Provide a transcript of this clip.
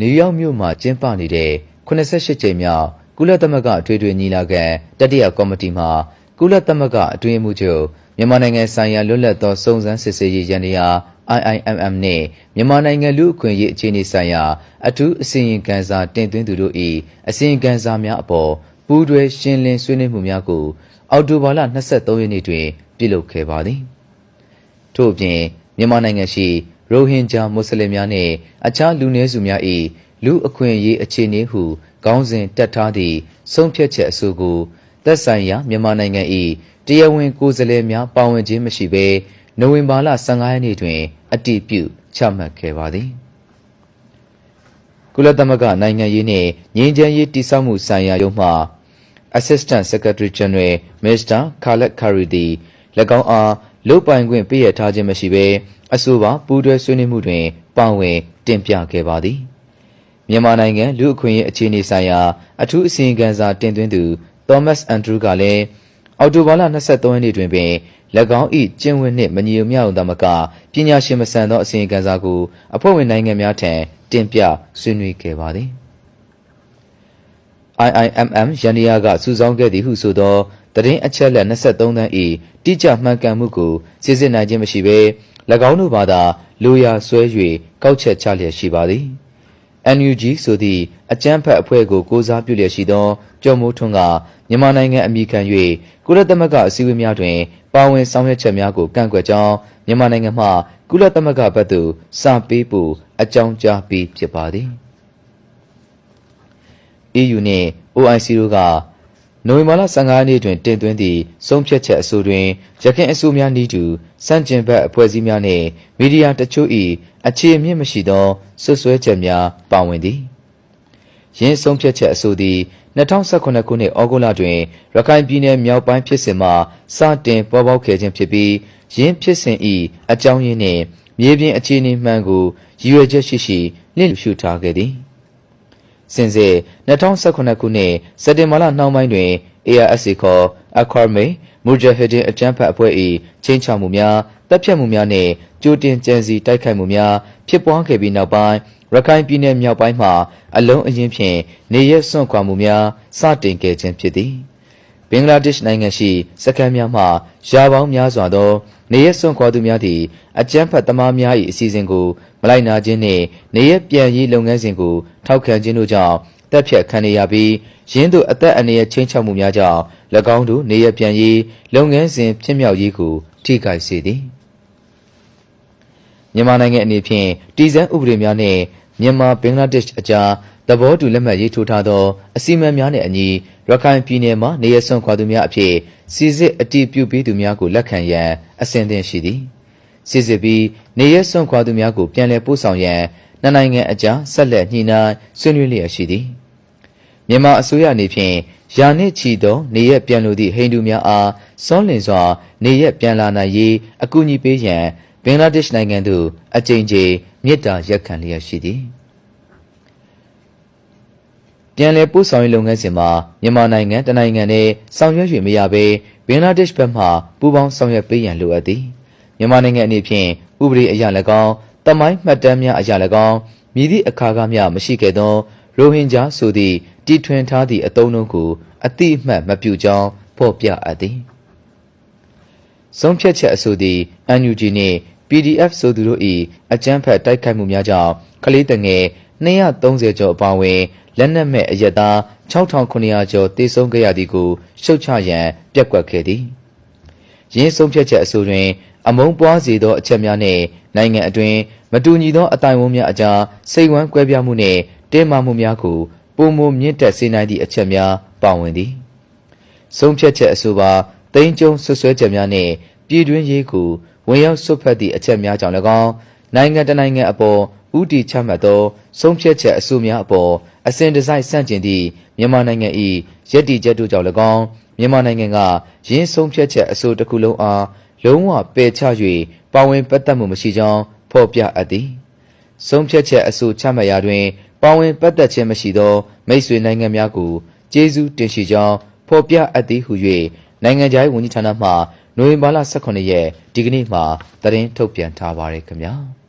နယူးယောက်မြို့မှာကျင်းပနေတဲ့88ကြိမ်မြောက်ကုလသမဂ္ဂအထွေထွေညီလာခံတတိယကော်မတီမှာကုလသမဂ္ဂအတွင်းမှုချုပ်မြန်မာနိုင်ငံဆိုင်ရာလွတ်လပ်သောစုံစမ်းစစ်ဆေးရေးရန်ရာ IIMM နဲ့မြန်မာနိုင်ငံလူ့အခွင့်အရေးအခြေအနေဆိုင်ရာအထူးအစီရင်ခံစာတင်သွင်းသူတို့၏အစီရင်ခံစာများအပေါ်ပူးတွဲရှင်းလင်းဆွေးနွေးမှုများကို အောက်တိုဘာလ23ရက်နေ့တွင် ပြုလုပ်ခဲ့ပါသည်ထို့အပြင်မြန်မာနိုင်ငံရှိ ရိုဟင်ဂျာမွတ်စလင်များနှင့်အခြားလူနည်းစုများ၏လူအခွင့်အရေးအခြေအနေဟုခေါင်းစဉ်တက်ထားသည့်ဆုံးဖြတ်ချက်အဆိုကိုသက်ဆိုင်ရာမြန်မာနိုင်ငံ၏တရားဝင်ကိုယ်စားလှယ်များပါဝင်ခြင်းမရှိဘဲနိုဝင်ဘာလ15ရက်နေ့တွင် အတည်ပြုချမှတ်ခဲ့ပါသည်ကုလသမဂ္ဂနိုင်ငံရေးနှင့်ငြိမ်းချမ်းရေးတည်ဆောက်မှုဆိုင်ရာရုံးမှ Assistant Secretary General Mr. Khaled Khari သည်၎င်းအား လုတ်ပိုင်ခွင့်ပေးရထားခြင်းမရှိဘဲအဆိုပါပူးတွဲဆွေးနွေးမှုတွင်ပါဝင်တင်ပြခဲ့ပါသည်မြန်မာနိုင်ငံလူအခွင့်အရေးအခြေအနေဆိုင်ရာအထူးအစီရင်ခံစာတင်သွင်းသူ Thomas Andrew ကလည်းအော်တိုဘာလ23ရက်နေ့တွင်ပင်၎င်း၏ကျင့်ဝတ်နှင့်မညီညွတ်မြောက်သာမကပညာရှင်မဆန်သောအစီရင်ခံစာကိုအဖွဲ့ဝင်နိုင်ငံများထံတင်ပြဆွေးနွေးခဲ့ပါသည် IIMM ရန်နီယာကစုဆောင်းခဲ့သည်ဟုဆိုသောသတင်းအချက်လက်23သန်း၏တိကျမှန်ကန်မှုကိုစစ်စစ်နိုင်ခြင်းမရှိဘဲ၎င်းတို့ဘာသာလိုရာဆွဲ၍ကောက်ချက်ချလျက်ရှိပါသည် NUG ဆိုသည့်အကြမ်းဖက်အဖွဲ့ကိုကိုစားပြုလျက်ရှိသောကျော်မိုးထွန်းကမြန်မာနိုင်ငံအမိခံ၍ကုလသမဂ္ဂအစည်းအဝေးများတွင်ပါဝင်ဆောင်ရွက်ချက်များကိုကန့်ကွက်ကြောင်းမြန်မာနိုင်ငံမှကုလသမဂ္ဂဘက်သို့စာပေးပို့အကြောင်းကြားပြီးဖြစ်ပါသည် EU နှင့် OIC တို့ကနိုဝင်ဘာလ15ရက်နေ့တွင်တင်သွင်းသည့်ဆုံးဖြတ်ချက်အဆိုတွင်ရခိုင်အဆိုများနည်းတူစန့်ကျင်ဘက်အဖွဲ့အစည်းများနှင့်မီဒီယာတချို့၏အခြေအမြင့်မရှိသောဆွဆွဲချက်များပါဝင်သည်ယင်းဆုံးဖြတ်ချက်အဆိုသည်2018ခုနှစ်ဩဂုတ်လတွင်ရခိုင်ပြည်နယ်မြောက်ပိုင်းဖြစ်စဉ်မှာစတင်ပေါ်ပေါက်ခဲ့ခြင်းဖြစ်ပြီးယင်းဖြစ်စဉ်၏အကြောင်းရင်းနှင့်မြေပြင်အခြေအနေမှန်ကိုရည်ရွယ်ချက်ရှိရှိလင့်ရှုထားခဲ့သည် စင်စစ်2018ခုနှစ်စက်တင်ဘာလနှောင်းပိုင်းတွင် ARSA ခေါ် Akhar-May Mujahideen အကြမ်းဖက်အဖွဲ့၏ချင်းချမှုများတပ်ဖြတ်မှုများနှင့်ကြိုတင်ကြံစည်တိုက်ခိုက်မှုများဖြစ်ပွားခဲ့ပြီးနောက်ပိုင်းရခိုင်ပြည်နယ်မြောက်ပိုင်းမှအလုံးအရင်ဖြင့်နေရက်စွန့်ခွာမှုများစတင်ခဲ့ခြင်းဖြစ်သည်ဘင်္ဂလားဒေ့ရှ်နိုင်ငံရှိစခန်းများမှရာပေါင်းများစွာသောနေရက်စွန့်ခွာသူများသည့်အကြမ်းဖက်သမားများ၏အစီအစဉ်ကိုမ လိုက်နာခြင်းနှင့်နေရက်ပြန်ရေးလုပ်ငန်းစဉ်ကိုထောက်ခံခြင်းတို့ကြောင့်တပ်ဖြတ်ခံရပြီးရင်းတို့အသက်အန္တရာယ်ချင်းချောက်မှုများကြောင့်၎င်းတို့နေရပြန်ရေးလုပ်ငန်းစဉ်ဖြစ်မြောက်ရေးကိုထိခိုက်စေသည်မြန်မာနိုင်ငံအနေဖြင့်တည်ဆန်းဥပဒေများနှင့်မြန်မာဘင်္ဂလားဒေ့ရှ်အကြားသဘောတူလက်မှတ်ရေးထိုးထားသောအစီအမံများနှင့်အညီရခိုင်ပြည်နယ်မှနေရဆွန့်ခွာသူများအဖြစ်စီစစ်အတည်ပြုပေးသူများကိုလက်ခံရန်အစဉ်သင့်ရှိသည် စီစစ်ပြီးနေရဆွန့်ခွာသူများကိုပြန်လည်ပို့ဆောင်ရန်နှစ်နိုင်ငံအကြားဆက်လက်ညှိနှိုင်းဆွေးနွေးလျက်ရှိသည်မြန်မာအစိုးရအနေဖြင့်ယာနှင့်ချီသောနေရက်ပြန်လိုသည့်ဟိန္ဒူများအားစောလင်စွာနေရက်ပြန်လာနိုင်ရေးအကူအညီပေးရန်ဘင်္ဂလားဒေ့ရှ်နိုင်ငံသို့အကြိမ်ကြိမ်မြစ်တာရက်ခံလျက်ရှိသည်ပြန်လည်ပို့ဆောင်ရေးလုပ်ငန်းစဉ်မှာမြန်မာနိုင်ငံတနိုင်ငံနဲ့ဆောင်ရွက်၍မရဘဲဘင်္ဂလားဒေ့ရှ်ဘက်မှပူးပေါင်းဆောင်ရွက်ပေးရန်လိုအပ်သည် မြန်မာနိုင်ငံအနေဖြင့်ဥပဒေအရ၎င်းတမိုင်းမှတ်တမ်းများအရ၎င်းမြည်သည့်အခါကမျှမရှိခဲ့သောရိုဟင်ဂျာဆိုသည့်တီထွင်ထားသည့်အတုံးလုံးကိုအတိအမှတ်မပြုကြောင်းဖော်ပြအပ်သည်ဆုံးဖြတ်ချက်အဆိုသည် NUG နှင့် PDF ဆိုသူတို့၏အကြမ်းဖက်တိုက်ခိုက်မှုများကြောင့်ကလေးတငယ်230ကျော်အပါအဝင်လက်နက်မဲ့အရက်သား6900ကျော်တေဆုံးခဲ့ရသည်ကိုရှုတ်ချရန်ပြက်ကွက်ခဲ့သည်ရင်းဆုံးဖြတ်ချက်အဆိုတွင် အမုံပွားစေသောအချက်များနှင့်နိုင်ငံအတွင်းမတူညီသောအတိုင်းအဝန်းများအကြားစိတ်ဝမ်းကွဲပြားမှုနှင့်တင်းမာမှုများကိုပုံမမြင့်တက်စေနိုင်သည့်အချက်များပါဝင်သည်ဆုံးဖြတ်ချက်အဆိုပါတိမ်ကျုံဆွဆွဲချက်များနှင့်ပြည်တွင်းရေးကိုဝင်ရောက်ဆွတ်ဖက်သည့်အချက်များကြောင့်၎င်းနိုင်ငံတနိုင်ငံအပေါ်ဥတီချမှတ်သောဆုံးဖြတ်ချက်အဆိုများအပေါ်အစဉ်တစိုက်ဆန့်ကျင်သည့်မြန်မာနိုင်ငံ၏ရည်တည်ချက်တို့ကြောင့်၎င်းမြန်မာနိုင်ငံကရင်းဆုံးဖြတ်ချက်အဆိုတစ်ခုလုံးအား လုံးဝပယ်ချ၍ပါဝင်ပတ်သက်မှုမရှိကြောင်းဖော်ပြအပ်သည်ဆုံးဖြတ်ချက်အဆိုချမှတ်ရာတွင်ပါဝင်ပတ်သက်ခြင်းမရှိသော မိတ်ဆွေနိုင်ငံများကိုကျေးဇူးတင်ရှိကြောင်းဖော်ပြအပ်သည်ဟု၍နိုင်ငံခြားရေးဝန်ကြီးဌာနမှနိုဝင်ဘာလ18ရက်ဒီကနေ့မှာသတင်းထုတ်ပြန်ထားပါရယ်ခင်ဗျာ။